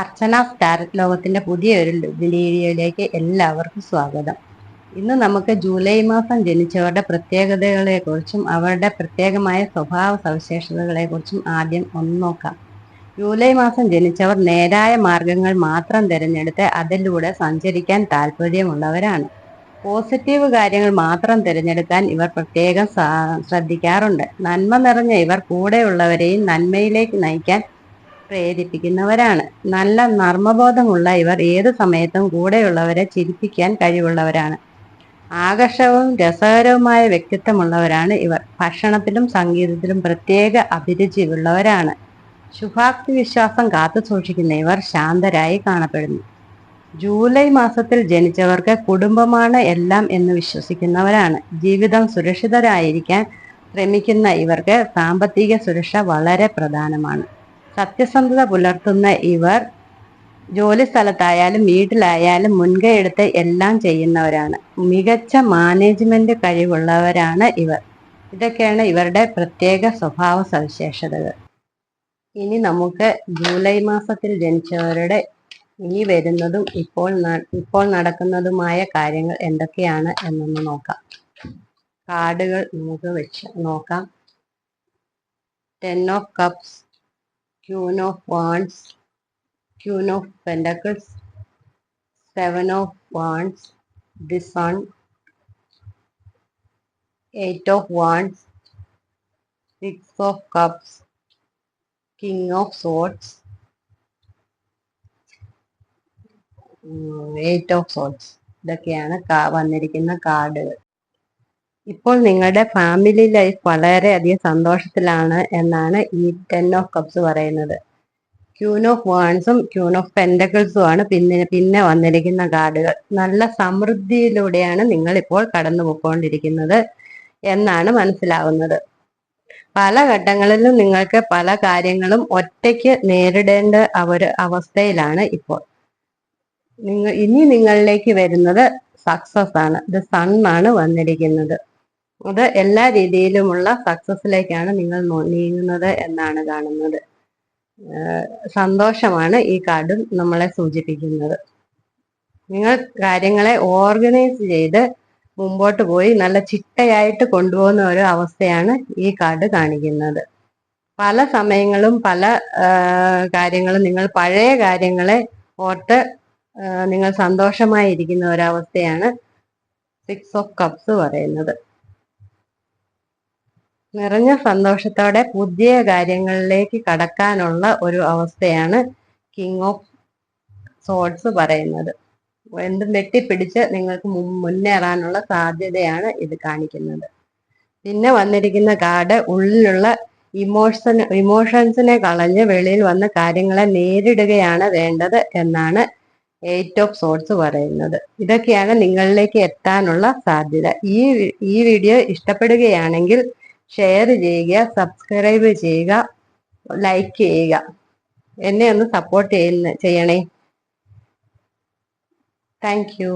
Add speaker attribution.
Speaker 1: അർച്ചന tarot ലോകത്തിന്റെ പുതിയൊരു വീഡിയോയിലേക്ക് എല്ലാവർക്കും സ്വാഗതം ഇന്ന് നമുക്ക് ജൂലൈ മാസം ജനിച്ചവരുടെ പ്രത്യേകതകളെ കുറിച്ചും അവരുടെ പ്രത്യേകമായ സ്വഭാവ സവിശേഷതകളെ കുറിച്ചും ആദ്യം ഒന്ന് നോക്കാം ജൂലൈ മാസം ജനിച്ചവർ നേരായ മാർഗങ്ങൾ മാത്രം തിരഞ്ഞെടുത്ത് അതിലൂടെ സഞ്ചരിക്കാൻ താല്പര്യമുള്ളവരാണ് പോസിറ്റീവ് കാര്യങ്ങൾ മാത്രം തിരഞ്ഞെടുക്കാൻ ഇവർ പ്രത്യേകം ശ്രദ്ധിക്കാറുണ്ട് നന്മ നിറഞ്ഞ ഇവർ കൂടെയുള്ളവരെയും നന്മയിലേക്ക് നയിക്കാൻ പ്രേരിപ്പിക്കുന്നവരാണ് നല്ല നർമ്മബോധമുള്ള ഇവർ ഏത് സമയത്തും കൂടെയുള്ളവരെ ചിരിപ്പിക്കാൻ കഴിവുള്ളവരാണ് ആകർഷകവും രസകരവുമായ വ്യക്തിത്വമുള്ളവരാണ് ഇവർ ഭക്ഷണത്തിലും സംഗീതത്തിലും പ്രത്യേക അഭിരുചിയുള്ളവരാണ് ശുഭാപ്തി വിശ്വാസം കാത്തു സൂക്ഷിക്കുന്ന ഇവർ ശാന്തരായി കാണപ്പെടുന്നു ജൂലൈ മാസത്തിൽ ജനിച്ചവർക്ക് കുടുംബമാണ് എല്ലാം എന്ന് വിശ്വസിക്കുന്നവരാണ് ജീവിതം സുരക്ഷിതരായിരിക്കാൻ ശ്രമിക്കുന്ന ഇവർക്ക് സാമ്പത്തിക സുരക്ഷ വളരെ പ്രധാനമാണ് സത്യസന്ധത പുലർത്തുന്ന ഇവർ ജോലി സ്ഥലത്തായാലും വീട്ടിലായാലും മുൻകൈ എടുത്ത് എല്ലാം ചെയ്യുന്നവരാണ് മികച്ച മാനേജ്മെന്റ് കഴിവുള്ളവരാണ് ഇവർ ഇതൊക്കെയാണ് ഇവരുടെ പ്രത്യേക സ്വഭാവ സവിശേഷതകൾ ഇനി നമുക്ക് ജൂലൈ മാസത്തിൽ ജനിച്ചവരുടെ ഇനി വരുന്നതും ഇപ്പോൾ ഇപ്പോൾ നടക്കുന്നതുമായ കാര്യങ്ങൾ എന്തൊക്കെയാണ് എന്നൊന്ന് നോക്കാം കാർഡുകൾ നമുക്ക് വെച്ച് നോക്കാം ten of cups queen of wands queen of pentacles seven of wands this one eight of wands six of cups king of swords eight of swords ഇതൊക്കെയാണ് വന്നിരിക്കുന്ന കാർഡുകൾ ഇപ്പോൾ നിങ്ങളുടെ ഫാമിലി ലൈഫ് വളരെ അധികം സന്തോഷത്തിലാണ് എന്നാണ് ഈ ടെൻ ഓഫ് കപ്സ് പറയുന്നത് ക്യൂൻ ഓഫ് വേൺസും ക്യൂൻ ഓഫ് പെൻഡക്കിൾസും ആണ് പിന്നെ പിന്നെ വന്നിരിക്കുന്ന കാർഡുകൾ നല്ല സമൃദ്ധിയിലൂടെയാണ് നിങ്ങൾ ഇപ്പോൾ കടന്നു പോയിക്കൊണ്ടിരിക്കുന്നത് എന്നാണ് മനസ്സിലാവുന്നത് പല ഘട്ടങ്ങളിലും നിങ്ങൾക്ക് പല കാര്യങ്ങളും ഒറ്റയ്ക്ക് നേരിടേണ്ട ഒരു അവസ്ഥയിലാണ് ഇപ്പോൾ നിങ്ങൾ ഇനി നിങ്ങളിലേക്ക് വരുന്നത് സക്സസ് ആണ് ദ സൺ ആണ് വന്നിരിക്കുന്നത് അത് എല്ലാ രീതിയിലുമുള്ള സക്സസ്സിലേക്കാണ് നിങ്ങൾ നീങ്ങുന്നത് എന്നാണ് കാണുന്നത് സന്തോഷമാണ് ഈ കാർഡും നമ്മളെ സൂചിപ്പിക്കുന്നത് നിങ്ങൾ കാര്യങ്ങളെ ഓർഗനൈസ് ചെയ്ത് മുമ്പോട്ട് പോയി നല്ല ചിട്ടയായിട്ട് കൊണ്ടുപോകുന്ന ഒരു അവസ്ഥയാണ് ഈ കാർഡ് കാണിക്കുന്നത് പല സമയങ്ങളും പല കാര്യങ്ങളും നിങ്ങൾ പഴയ കാര്യങ്ങളെ ഓർത്ത് നിങ്ങൾ സന്തോഷമായിരിക്കുന്ന ഒരവസ്ഥയാണ് സിക്സ് ഓഫ് കപ്സ് പറയുന്നത് നിറഞ്ഞ സന്തോഷത്തോടെ പുതിയ കാര്യങ്ങളിലേക്ക് കടക്കാനുള്ള ഒരു അവസ്ഥയാണ് കിങ് ഓഫ് സോൾസ് പറയുന്നത് എന്തും വെട്ടിപ്പിടിച്ച് നിങ്ങൾക്ക് മുന്നേറാനുള്ള സാധ്യതയാണ് ഇത് കാണിക്കുന്നത് പിന്നെ വന്നിരിക്കുന്ന കാർഡ് ഉള്ളിലുള്ള ഇമോഷൻ ഇമോഷൻസിനെ കളഞ്ഞ് വെളിയിൽ വന്ന കാര്യങ്ങളെ നേരിടുകയാണ് വേണ്ടത് എന്നാണ് എയ്റ്റ് ഓഫ് സോട്സ് പറയുന്നത് ഇതൊക്കെയാണ് നിങ്ങളിലേക്ക് എത്താനുള്ള സാധ്യത ഈ ഈ വീഡിയോ ഇഷ്ടപ്പെടുകയാണെങ്കിൽ ഷെയർ ചെയ്യുക സബ്സ്ക്രൈബ് ചെയ്യുക ലൈക്ക് ചെയ്യുക എന്നെ ഒന്ന് സപ്പോർട്ട് ചെയ്യണേ താങ്ക് യു